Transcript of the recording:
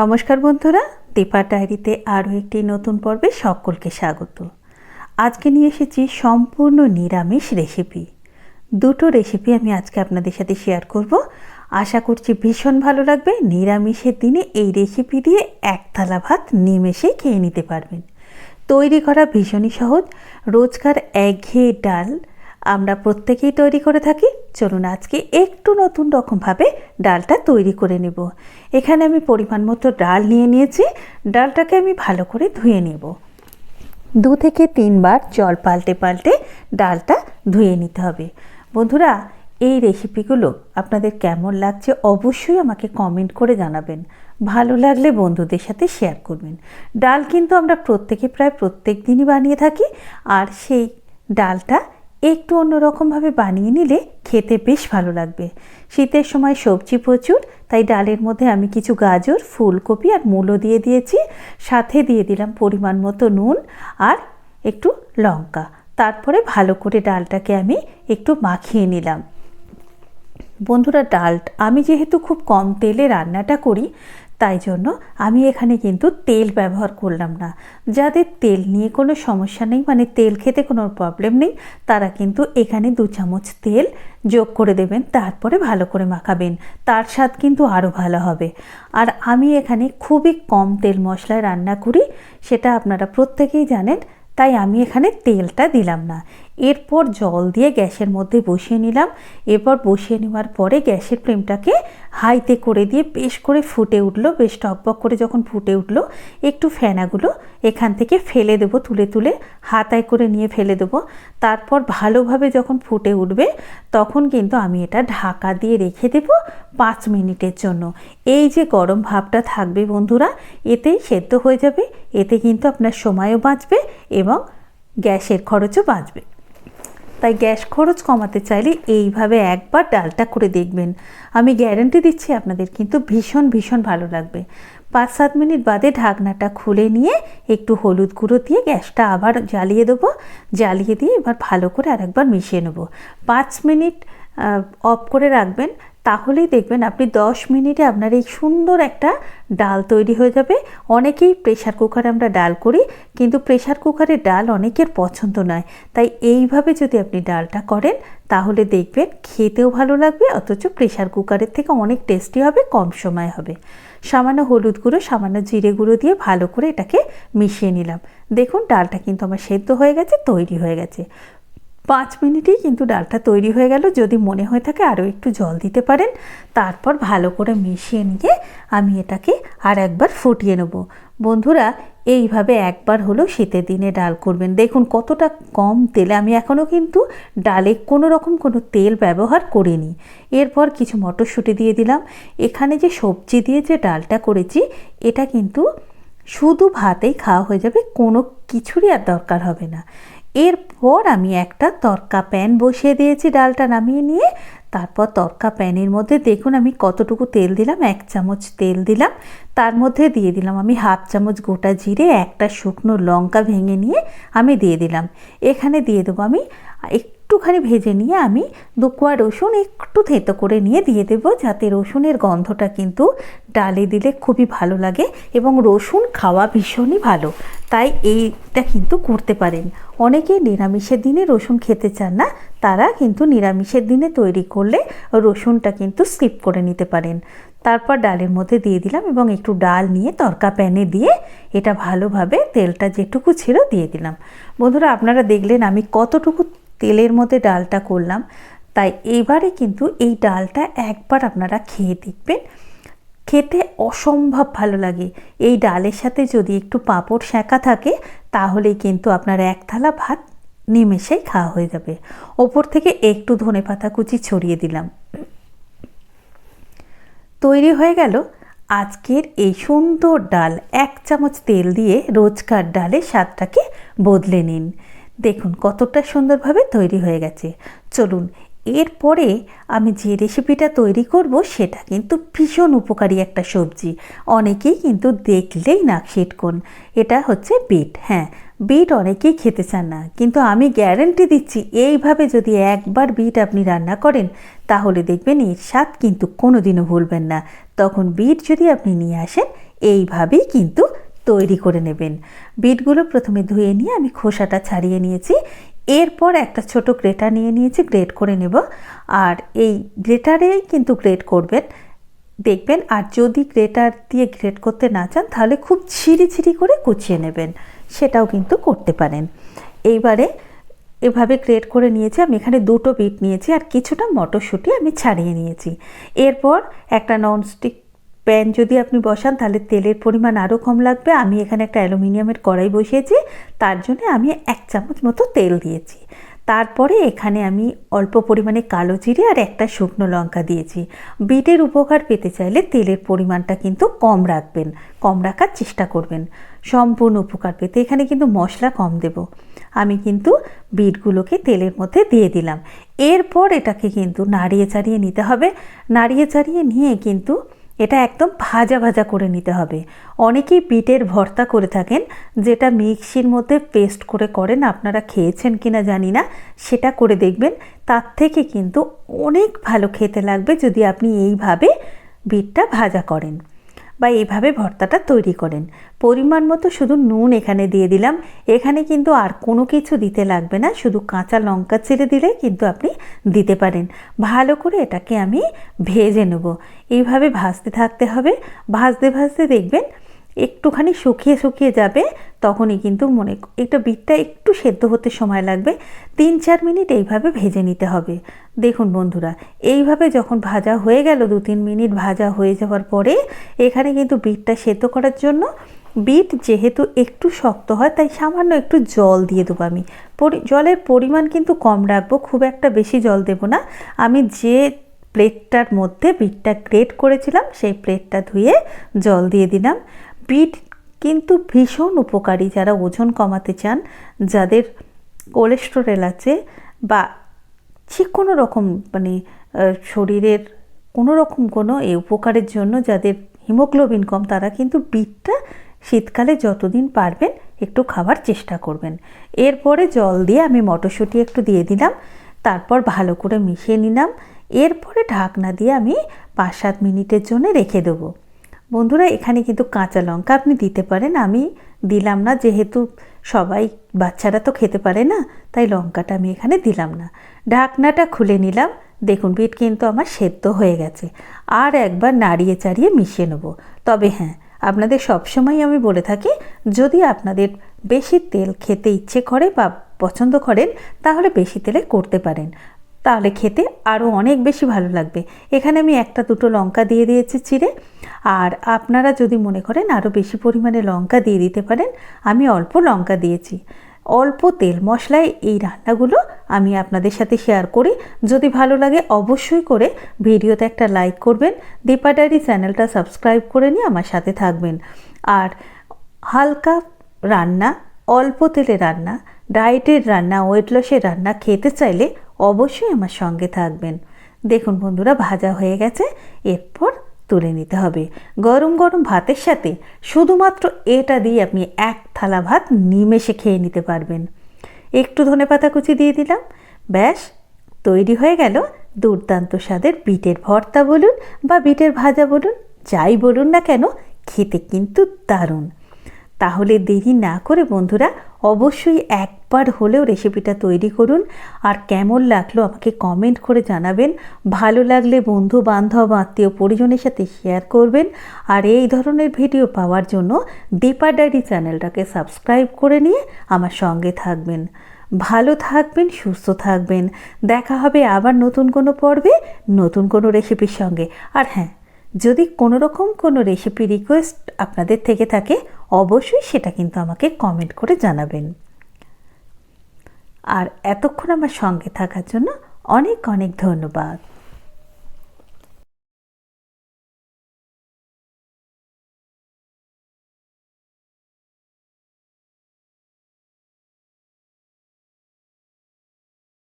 নমস্কার বন্ধুরা, দীপা ডায়েরিতে আরও একটি নতুন পর্বে সকলকে স্বাগত। আজকে নিয়ে এসেছি সম্পূর্ণ নিরামিষ রেসিপি দুটো রেসিপি আমি আজকে আপনাদের সাথে শেয়ার করব। আশা করছি ভীষণ ভালো লাগবে। নিরামিষের দিনে এই রেসিপি দিয়ে এক থালা ভাত নিমেষে খেয়ে নিতে পারবেন। তৈরি করা ভীষণই সহজ। রোজকার একঘেয়ে ডাল আমরা প্রত্যেকেই তৈরি করে থাকি। চলুন আজকে একটু নতুন রকমভাবে ডালটা তৈরি করে নেব। এখানে আমি পরিমাণ মতো ডাল নিয়ে নিয়েছি। ডালটাকে আমি ভালো করে ধুয়ে নেব। দু থেকে তিনবার জল পাল্টে পাল্টে ডালটা ধুয়ে নিতে হবে। বন্ধুরা, এই রেসিপিগুলো আপনাদের কেমন লাগছে অবশ্যই আমাকে কমেন্ট করে জানাবেন। ভালো লাগলে বন্ধুদের সাথে শেয়ার করবেন। ডাল কিন্তু আমরা প্রত্যেকে প্রায় প্রত্যেক দিনই বানিয়ে থাকি। আর সেই ডালটা একটু অন্যরকমভাবে বানিয়ে নিলে খেতে বেশ ভালো লাগবে। শীতের সময় সবজি প্রচুর, তাই ডালের মধ্যে আমি কিছু গাজর, ফুলকপি আর মূলো দিয়ে দিয়েছি। সাথে দিয়ে দিলাম পরিমাণ মতো নুন আর একটু লঙ্কা। তারপরে ভালো করে ডালটাকে আমি একটু মাখিয়ে নিলাম। বন্ধুরা, ডাল, আমি যেহেতু খুব কম তেলে রান্নাটা করি তাই জন্য আমি এখানে কিন্তু তেল ব্যবহার করলাম না। যাদের তেল নিয়ে কোনো সমস্যা নেই মানে তেল খেতে কোনো প্রবলেম নেই, তারা কিন্তু এখানে দু চামচ তেল যোগ করে দেবেন, তারপরে ভালো করে মাখাবেন। তার স্বাদ কিন্তু আরও ভালো হবে। আর আমি এখানে খুবই কম তেল মশলায় রান্না করি, সেটা আপনারা প্রত্যেকেই জানেন, তাই আমি এখানে তেলটা দিলাম না। এরপর জল দিয়ে গ্যাসের মধ্যে বসিয়ে নিলাম। এরপর বসিয়ে নেওয়ার পরে গ্যাসের ফ্লেমটাকে হাইতে করে দিয়ে বেশ করে ফুটে উঠল, বেশ টকবক করে যখন ফুটে উঠল, একটু ফেনাগুলো এখান থেকে ফেলে দেবো, তুলে তুলে হাতায় করে নিয়ে ফেলে দেবো। তারপর ভালোভাবে যখন ফুটে উঠবে, তখন কিন্তু আমি এটা ঢাকা দিয়ে রেখে দেব পাঁচ মিনিটের জন্য। এই যে গরম ভাবটা থাকবে বন্ধুরা, এতেই সেদ্ধ হয়ে যাবে, এতে কিন্তু আপনার সময়ও বাঁচবে এবং গ্যাসের খরচও বাঁচবে। তাই গ্যাস খরচ কমাতে চাইলে এইভাবে একবার ডালটা করে দেখবেন। আমি গ্যারেন্টি দিচ্ছি আপনাদের কিন্তু ভীষণ ভীষণ ভালো লাগবে। পাঁচ, সাত মিনিট বাদে ঢাকনাটা খুলে নিয়ে একটু হলুদ গুঁড়ো দিয়ে গ্যাসটা আবার জ্বালিয়ে দেবো। জ্বালিয়ে দিয়ে এবার ভালো করে আরেকবার মিশিয়ে নেব। পাঁচ মিনিট অফ করে রাখবেন। তাহলেই দেখবেন আপনি দশ মিনিটে আপনার এই সুন্দর একটা ডাল তৈরি হয়ে যাবে। অনেকেই প্রেশার কুকারে আমরা ডাল করি, কিন্তু প্রেশার কুকারে ডাল অনেকের পছন্দ নয়। তাই এইভাবে যদি আপনি ডালটা করেন, তাহলে দেখবেন খেতেও ভালো লাগবে, অথচ প্রেশার কুকারের থেকে অনেক টেস্টি হবে, কম সময় হবে। সামান্য হলুদ গুঁড়ো, সামান্য জিরে গুঁড়ো দিয়ে ভালো করে এটাকে মিশিয়ে নিলাম। দেখুন, ডালটা কিন্তু আমার সেদ্ধ হয়ে গেছে, তৈরি হয়ে গেছে। পাঁচ মিনিটেই কিন্তু ডালটা তৈরি হয়ে গেল। যদি মনে হয়ে থাকে আরও একটু জল দিতে পারেন। তারপর ভালো করে মিশিয়ে নিয়ে আমি এটাকে আর একবার ফুটিয়ে নেব। বন্ধুরা, এইভাবে একবার হলো শীতের দিনে ডাল করবেন। দেখুন কতটা কম তেলে। আমি এখনও কিন্তু ডালে কোনো রকম কোনো তেল ব্যবহার করিনি। এরপর কিছু মটরশুঁটি দিয়ে দিলাম। এখানে যে সবজি দিয়ে যে ডালটা করেছি, এটা কিন্তু শুধু ভাতেই খাওয়া হয়ে যাবে। কোনো কিছুরই আর দরকার হবে না। এরপর আমি একটা তরকা প্যান বসিয়ে দিয়েছি ডালটা নামিয়ে নিয়ে। তারপর তরকা প্যানের মধ্যে দেখুন আমি কতটুকু তেল দিলাম, এক চামচ তেল দিলাম। তার মধ্যে দিয়ে দিলাম আমি হাফ চামচ গোটা জিরে, একটা শুকনো লঙ্কা ভেঙে নিয়ে আমি দিয়ে দিলাম। এখানে দিয়ে দেবো আমি একটুখানি ভেজে নিয়ে আমি দুকুয়া রসুন একটু থেতো করে নিয়ে দিয়ে দেবো, যাতে রসুনের গন্ধটা কিন্তু ডালে দিলে খুবই ভালো লাগে এবং রসুন খাওয়া ভীষণই ভালো। তাই এইটা কিন্তু করতে পারেন। অনেকে নিরামিষের দিনে রসুন খেতে চান না, তারা কিন্তু নিরামিষের দিনে তৈরি করলে রসুনটা কিন্তু স্কিপ করে নিতে পারেন। তারপর ডালের মধ্যে দিয়ে দিলাম এবং একটু ডাল নিয়ে তরকা প্যানে দিয়ে এটা ভালোভাবে তেলটা যেটুকু ছিল দিয়ে দিলাম। বন্ধুরা, আপনারা দেখলেন আমি কতটুকু তেলের মধ্যে ডালটা করলাম। তাই এবারে কিন্তু এই ডালটা একবার আপনারা খেয়ে দেখবেন। খেতে অসম্ভব ভালো লাগে। এই ডালের সাথে যদি একটু পাঁপড় সেঁকা থাকে, তাহলেই কিন্তু আপনার এক থালা ভাত নিমেষেই খাওয়া হয়ে যাবে। ওপর থেকে একটু ধনে পাতা কুচি ছড়িয়ে দিলাম। তৈরি হয়ে গেল আজকের এই সুন্দর ডাল। এক চামচ তেল দিয়ে রোজকার ডালের স্বাদটাকে বদলে নিন। দেখুন কতটা সুন্দরভাবে তৈরি হয়ে গেছে। চলুন, এরপরে আমি যে রেসিপিটা তৈরি করব সেটা কিন্তু ভীষণ উপকারী একটা সবজি। অনেকেই কিন্তু দেখলেই নাক সিটকোন। এটা হচ্ছে বিট হ্যাঁ বিট অনেকেই খেতে চান না। কিন্তু আমি গ্যারেন্টি দিচ্ছি, এইভাবে যদি একবার বিট আপনি রান্না করেন, তাহলে দেখবেন এর স্বাদ কিন্তু কোনো দিনও ভুলবেন না। তখন বিট যদি আপনি নিয়ে আসেন, এইভাবেই কিন্তু তৈরি করে নেবেন। বিটগুলো প্রথমে ধুয়ে নিয়ে আমি খোসাটা ছাড়িয়ে নিয়েছি। এরপর একটা ছোট গ্রেটার নিয়ে নিয়েছি, গ্রেট করে নেব। আর এই গ্রেটারেই কিন্তু গ্রেট করবেন। দেখবেন, আর যদি গ্রেটার দিয়ে গ্রেট করতে না চান, তাহলে খুব ছিঁড়ি ছিঁড়ি করে কুচিয়ে নেবেন। সেটাও কিন্তু করতে পারেন। এইবারে এভাবে গ্রেট করে নিয়েছি, আমি এখানে দুটো বিট নিয়েছি, আর কিছুটা মটরশুঁটি আমি ছাড়িয়ে নিয়েছি। এরপর একটা ননস্টিক প্যান যদি আপনি বসান, তাহলে তেলের পরিমাণ আরও কম লাগবে। আমি এখানে একটা অ্যালুমিনিয়ামের কড়াই বসিয়েছি। তার জন্য আমি এক চামচ মতো তেল দিয়েছি। তারপরে এখানে আমি অল্প পরিমাণে কালো জিরে আর একটা শুকনো লঙ্কা দিয়েছি। বিটের উপকার পেতে চাইলে তেলের পরিমাণটা কিন্তু কম রাখবেন, কম রাখার চেষ্টা করবেন। সম্পূর্ণ উপকার পেতে এখানে কিন্তু মশলা কম দেব। আমি কিন্তু বিটগুলোকে তেলের মধ্যে দিয়ে দিলাম। এরপর এটাকে কিন্তু নাড়িয়ে চাড়িয়ে নিতে হবে। নাড়িয়ে চাড়িয়ে নিয়ে কিন্তু এটা একদম ভাজা ভাজা করে নিতে হবে। অনেকেই বিটের ভর্তা করে থাকেন, যেটা মিক্সির মধ্যে পেস্ট করে করেন, আপনারা খেয়েছেন কি না জানি না, সেটা করে দেখবেন। তার থেকে কিন্তু অনেক ভালো খেতে লাগবে যদি আপনি এইভাবে বিটটা ভাজা করেন। বা এভাবে ভর্তাটা তৈরি করেন। পরিমাণ মতো শুধু নুন এখানে দিয়ে দিলাম। এখানে কিন্তু আর কোনো কিছু দিতে লাগবে না। শুধু কাঁচা লঙ্কা ছেড়ে দিলে কিন্তু আপনি দিতে পারেন। ভালো করে এটাকে আমি ভেজে নেব। এইভাবে ভাজতে থাকতে হবে। ভাজতে ভাজতে দেখবেন একটুখানি শুকিয়ে শুকিয়ে যাবে, তখনই কিন্তু মনে একটা বিটটা একটু সেদ্ধ হতে সময় লাগবে। তিন চার মিনিট এইভাবে ভেজে নিতে হবে। দেখুন বন্ধুরা, এইভাবে যখন ভাজা হয়ে গেল, দু তিন মিনিট ভাজা হয়ে যাওয়ার পরে এখানে কিন্তু বিটটা সেদ্ধ করার জন্য বিট যেহেতু একটু শক্ত হয়, তাই সামান্য একটু জল দিয়ে দেবো আমি। জলের পরিমাণ কিন্তু কম রাখব, খুব একটা বেশি জল দেব না। আমি যে প্লেটটার মধ্যে বিটটা গ্রেট করেছিলাম, সেই প্লেটটা ধুয়ে জল দিয়ে দিলাম। বিট কিন্তু ভীষণ উপকারী যারা ওজন কমাতে চান, যাদের কোলেস্টেরল আছে বা যে কোনো রকম মানে শরীরের কোনো রকম কোনো এই উপকারের জন্য যাদের হিমোগ্লোবিন কম, তারা কিন্তু বিটটা শীতকালে যতদিন পারবেন একটু খাবার চেষ্টা করবেন। এরপরে জল দিয়ে আমি মটরশুঁটি একটু দিয়ে দিলাম, তারপর ভালো করে মিশিয়ে নিলাম, এরপরে ঢাকনা দিয়ে আমি পাঁচ সাত মিনিটের জন্য রেখে দেবো। বন্ধুরা, এখানে কিন্তু কাঁচা লঙ্কা আপনি দিতে পারেন। আমি দিলাম না, যেহেতু সবাই বাচ্চারা তো খেতে পারে না, তাই লঙ্কাটা আমি এখানে দিলাম না। ঢাকনাটা খুলে নিলাম। দেখুন, বিট কিন্তু আমার সেদ্ধ হয়ে গেছে। আর একবার নাড়িয়ে চাড়িয়ে মিশিয়ে নেব। তবে হ্যাঁ আপনাদের সবসময় আমি বলে থাকি, যদি আপনাদের বেশি তেল খেতে ইচ্ছে করে বা পছন্দ করেন, তাহলে বেশি তেলে করতে পারেন। তাহলে খেতে আরও অনেক বেশি ভালো লাগবে। এখানে আমি একটা দুটো লঙ্কা দিয়ে দিয়েছি চিড়ে। আর আপনারা যদি মনে করেন আরও বেশি পরিমাণে লঙ্কা দিয়ে দিতে পারেন, আমি অল্প লঙ্কা দিয়েছি। অল্প তেল মশলায় এই রান্নাগুলো আমি আপনাদের সাথে শেয়ার করি। যদি ভালো লাগে অবশ্যই করে ভিডিওতে একটা লাইক করবেন, দীপা চ্যানেলটা সাবস্ক্রাইব করে নিয়ে আমার সাথে থাকবেন। আর হালকা রান্না, অল্প তেলে রান্না, ডায়েটের রান্না ওয়েট লসের রান্না খেতে চাইলে অবশ্যই আমার সঙ্গে থাকবেন। দেখুন বন্ধুরা, ভাজা হয়ে গেছে। এরপর তুলে নিতে হবে। গরম গরম ভাতের সাথে শুধুমাত্র এটা দিয়ে আপনি এক থালা ভাত নিমেষে খেয়ে নিতে পারবেন। একটু ধনে পাতা কুচি দিয়ে দিলাম। ব্যাস, তৈরি হয়ে গেল দুর্দান্ত স্বাদের বিটের ভর্তা বলুন বা বিটের ভাজা বলুন, যাই বলুন না কেন, খেতে কিন্তু দারুণ। তাহলে দেরি না করে বন্ধুরা অবশ্যই একবার হলেও রেসিপিটা তৈরি করুন। আর কেমন লাগল আমাকে কমেন্ট করে জানাবেন। ভালো লাগলে বন্ধু বান্ধব আত্মীয় পরিজনের সাথে শেয়ার করবেন। আর এই ধরনের ভিডিও পাওয়ার জন্য দীপা ডায়েরি চ্যানেলটাকে সাবস্ক্রাইব করে নিয়ে আমার সঙ্গে থাকবেন। ভালো থাকবেন, সুস্থ থাকবেন। দেখা হবে আবার নতুন কোনো পর্বে, নতুন কোনো রেসিপির সঙ্গে। আর হ্যাঁ যদি কোনো রকম কোনো রেসিপি রিকোয়েস্ট আপনাদের থেকে থাকে, অবশ্যই সেটা কিন্তু আমাকে কমেন্ট করে জানাবেন। আর এতক্ষণ আমার সঙ্গে থাকার জন্য অনেক অনেক ধন্যবাদ।